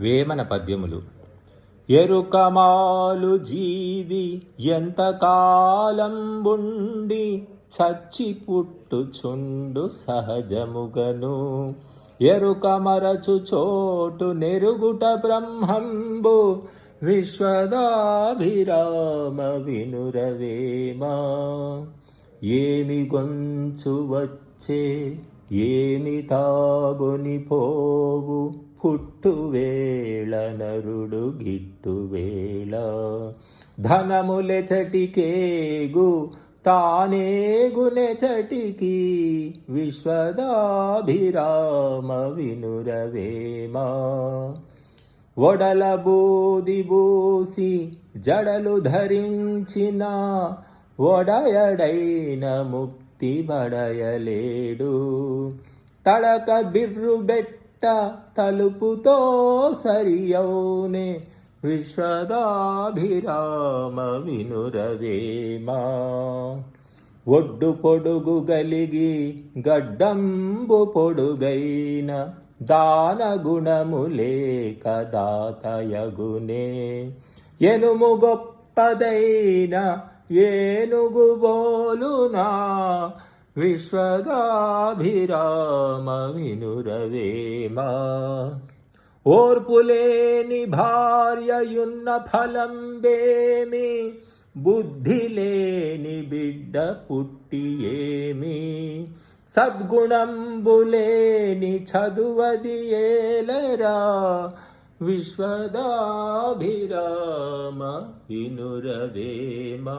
వేమన పద్యములు. ఎరుకమాలు జీవి ఎంతకాలంబుండి చచ్చి పుట్టుచుండు సహజముగను. ఎరుకమరచు చోటు నెరుగుట బ్రహ్మంబు విశ్వదాభిరామ వినురవేమా. ఏమి గొంచు వచ్చే ఏమి తాగొని పోవు పుట్టువేళ నరుడు గిట్టువేళ. ధనములెచటికేగు తానేగునెచటికి విశ్వదాభిరామ వినురవేమా. ఒడల బూది బూసి జడలు ధరించిన ఒడయడైన ముక్తి బడయలేడు. తడక బిర్రుబెట్ట తలుపుతో సరియౌనే విశ్వదాభిరామ వినురవేమా. ఒడ్డు పొడుగు గలిగి గడ్డంబు పొడుగైన దాన గుణము లేక దాతయగునే. ఎనుము గొప్పదైన ఏనుగు బోలునా విశ్వదాభిరామ వినురవేమ ఓర్పులేని భార్యయున్న ఫలం బేమి బుద్ధి లేని బిడ్డ పుట్టి ఏమి సద్గుణంబులేని చదువది ఏలరా విశ్వదాభిరామ వినురవేమా